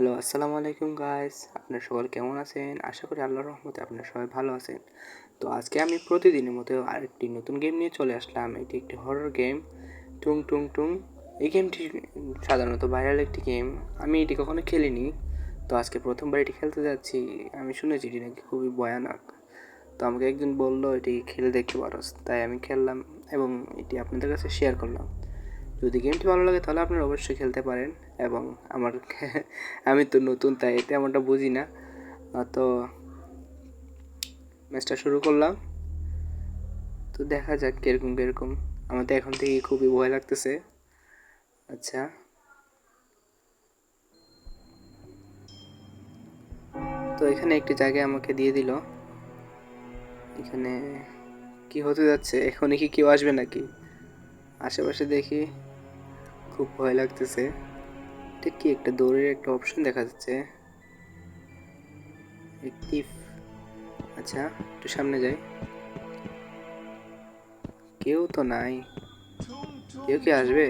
Hello আসসালামু আলাইকুম guys আপনারা সবাই কেমন আছেন? আশা করি আল্লাহর রহমতে আপনারা সবাই ভালো আছেন। তো আজকে আমি প্রতিদিনের মতো আরেকটি নতুন গেম নিয়ে চলে আসলাম। এটি একটি হরর গেম টুং টুং টুং। এই গেমটি সাধারণত ভাইরাল একটি গেম আমি এটি কখনো খেলিনি। তো আজকে প্রথমবার এটি খেলতে যাচ্ছি। আমি শুনেছি এটি নাকি খুবই ভয়ানক। তো আমাকে একজন বলল, এটি খেলে দেখতে পারো। তাই আমি খেললাম এবং এটি আপনাদের কাছে শেয়ার করলাম। যদি গেমটি ভালো লাগে তাহলে আপনারা অবশ্যই খেলতে পারেন এবং আমার আমি তো নতুন তাই তেমনটা বুঝি না। তো ম্যাচটা শুরু করলাম। তো দেখা যাক কীরকম কীরকম। আমার তো এখন থেকে খুবই ভয় লাগতেছে। আচ্ছা। তো এখানে একটি জায়গায় আমাকে দিয়ে দিল। এখানে কি হতে যাচ্ছে? এখনই কি কেউ আসবে নাকি? আশেপাশে দেখি। খুব ভয় লাগতেছে। এটা কি একটা দৌড়ের একটা অপশন দেখা যাচ্ছে? আচ্ছা একটু সামনে যাই। কেউ তো নাই। কেউ কি আসবে?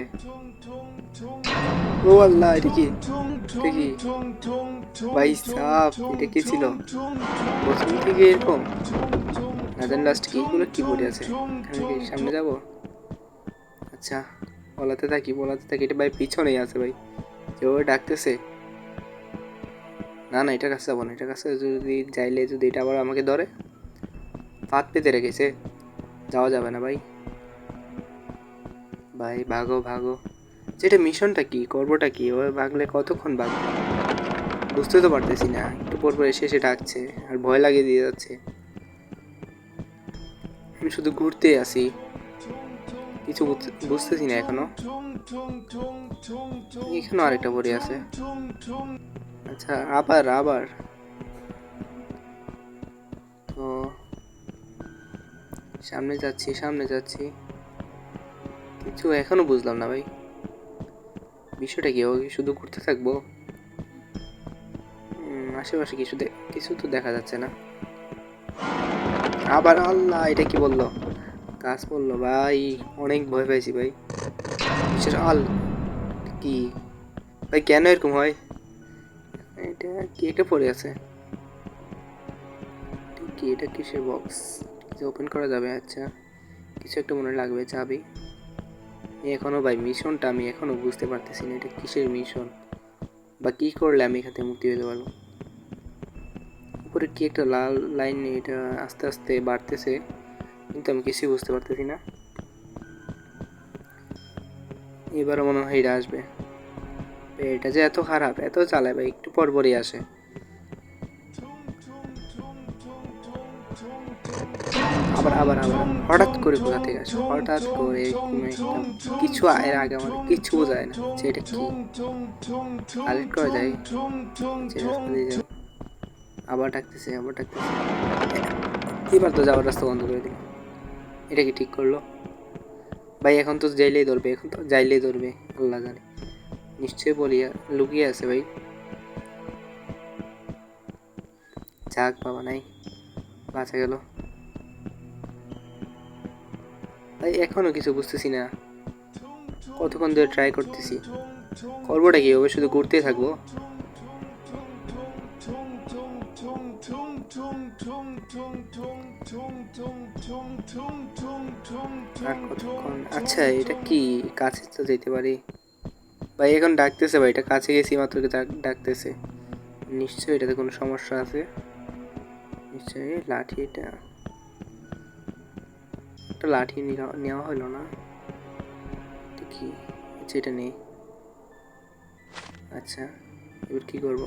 ও আল্লাহ, এটা কি? কি? ভাই এটা কি ছিল? প্রথম থেকে এরকম? না জানি লাস্ট কি? পড়ে আছে? সামনে যাব? আচ্ছা। বলাতে থাকি বলাতে থাকি, এটা ভাই পিছনেই আছে ভাই। যেভাবে ডাকতেছে? না না এটা কাছে যাব না এটা কাছে যদি যাইলে যদি এটা আবার আমাকে ধরে, ফাঁদ পেতে রেখেছে, যাওয়া যাবে না ভাই। ভাই, ভাগো ভাগো। যেটা মিশনটা কি, করবোটা কি, ওই ভাগলে কতক্ষণ ভাগবো বুঝতে তো পারতেছি না, একটু পর পর এসে এসে ডাকছে, আর ভয় লাগিয়ে দিয়ে যাচ্ছে। আমি শুধু ঘুরতে আসি কিছু বুঝতে- বুঝতেছি না এখনও। এখানেও আরেকটা পড়ে আছে। আচ্ছা আবার আবার। তো সামনে যাচ্ছি সামনে যাচ্ছি। কিছু এখনও বুঝলাম না ভাই। বিষয়টা কি শুধু ঘুরতে থাকব? আশেপাশে কিছু কিছু তো দেখা যাচ্ছে না। আবার আল্লাহ, এটা কি বলল? কাজ বলল ভাই, অনেক ভয় পাইছি ভাই। আল, কি? ভাই, কেন এরকম হয়? এটা কি একটা পড়ে আছে? কি? এটা কিসের বক্স কিছু ওপেন করা যাবে আচ্ছা। কিছু একটা মনে লাগবে, চাবি। এখনও ভাই, মিশনটা আমি এখনও বুঝতে পারতেছি না, এটা কিসের মিশন বা কি করলে আমি এখান থেকে মুক্তি পেতে পারব? উপরে কি একটা লাল লাইন এটা আস্তে আস্তে বাড়তেছে। কিন্তু আমি কিছুই বুঝতে পারতেছি না। এবারও মনে হয় এটা আসবে। এটা যে এত খারাপ, এত চালায় একটু পর পরই আসে। আবার আবার আবার হঠাৎ করে কোথা থেকে আসে? হঠাৎ করে কিছু এর আগে আমার কিছু বোঝায় না যে এটা কি। কালেক্ট করা যায়। আবার ডাকতেছে আবার ডাকতেছে। এবার তো যাওয়ার রাস্তা বন্ধ করে দিল। এটা কি ঠিক করল ভাই এখন তো যাইলেই ধরবে এখন তো যাইলেই ধরবে আল্লাহ জানে নিশ্চয়ই বলিয়া লুকিয়ে আছে ভাই যাক বাবা নাই বাঁচা গেল ভাই এখনও কিছু বুঝতেছি না কতক্ষণ ধরে ট্রাই করতেছি করবোটা কি হবে শুধু ঘুরতেই থাকব আর কতক্ষণ আচ্ছা এটা কি? কাছে তো যেতে পারি। ভাই এখন ডাকতেছে ভাই এটা কাছে গেছি মাত্র ডাকতেছে। নিশ্চয়ই এটাতে কোনো সমস্যা আছে? নিশ্চয়ই লাঠি এটা একটা লাঠি নেওয়া হলো না? কি? আচ্ছা এটা নেই। আচ্ছা এবার কি করব?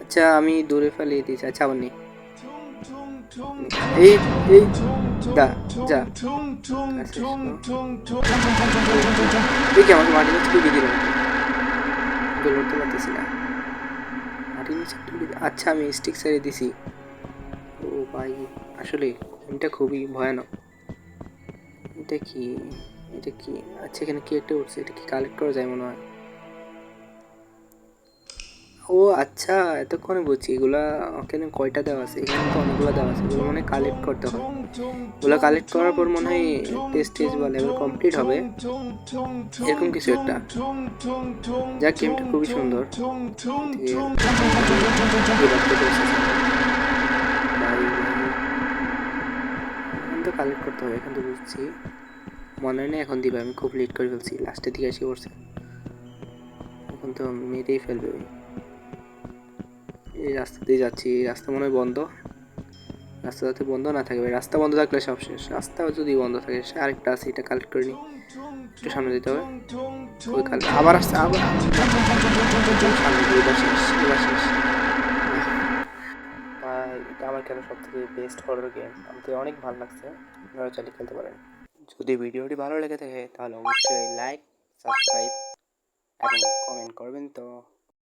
আচ্ছা আমি দূরে ফেলিয়ে দিয়েছি আচ্ছা আবার নেই। আচ্ছা আমি স্টিক সাইডে দিছি ও ভাই আসলে এটা খুবই ভয়ানক এটা কি এটা কি আচ্ছা এখানে কি একটা উঠছে এটা কি কালেক্ট করা যায় মনে হয় ও আচ্ছা এতক্ষণে বুঝছি এগুলা এখানে কয়টা দেওয়া আছে? এখানে তো অনেকগুলো দেওয়া আছে, এগুলো মানে কালেক্ট করতে হয়। ওগুলো কালেক্ট করার পর মনে হয় টেস্ট টেস্ট বা লেভেল কমপ্লিট হবে। এরকম কিছু একটা। যাক গেমটা খুবই সুন্দর। তো কালেক্ট করতে হবে, এখন তো বুঝছি। মনে হয় না এখন দিবে, আমি খুব লেট করে ফেলছি লাস্টের দিকে এসে পড়ছে। এখন তো মেরেই ফেলবে। এই রাস্তা দিয়ে যাচ্ছি, এই রাস্তা মনে হয় বন্ধ। রাস্তা যাতে বন্ধ না থাকে রাস্তা বন্ধ থাকলে সব শেষ। রাস্তা যদি বন্ধ থাকে, সে আরেকটা আছে, এটা কালেক্ট করে নিই। একটু সামনে দিতে হবে। ওই আবার আসছে, আবার সামনে এবার শেষ এটা আমার কেন সব থেকে বেস্ট হরর গেম আমাকে অনেক ভালো লাগছে, আপনারা চালিয়ে খেলতে পারেন। যদি ভিডিওটি ভালো লেগে থাকে, তাহলে অবশ্যই লাইক সাবস্ক্রাইব এবং কমেন্ট করবেন তো।